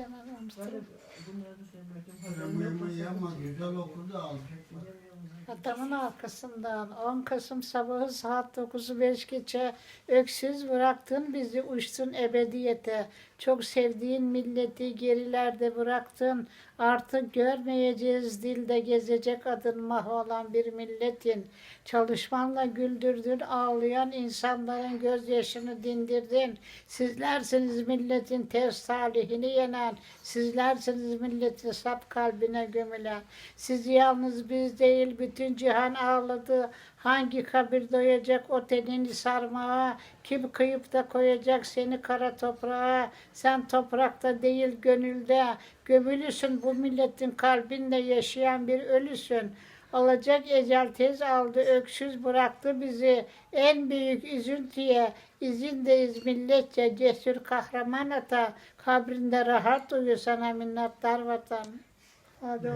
bilemem. Bunları da söylemek Yemeğimi yapma güzel okudu al. Adamın arkasından 10 Kasım sabahı saat 9'u 5 geçe öksüz bıraktın bizi uçtun ebediyete. Çok sevdiğin milleti gerilerde bıraktın. Artık görmeyeceğiz dilde gezecek adın mahvolan bir milletin. Çalışmanla güldürdün ağlayan insanların gözyaşını dindirdin. Sizlersiniz milletin tez talihini yenen. Sizlersiniz milletin sap kalbine gömülen. Siz yalnız biz değil bütün cihan ağladı. Hangi kabir doyacak o tenini sarmağa? Kim kıyıp da koyacak seni kara toprağa? Sen toprakta değil gönülde. Gömülüsün bu milletin kalbinde yaşayan bir ölüsün. Alacak ecel tez aldı, öksüz bıraktı bizi. En büyük üzüntüye izindeyiz milletçe. Cesur kahraman ata, kabrinde rahat uyu sana minnettar vatan. Hadi.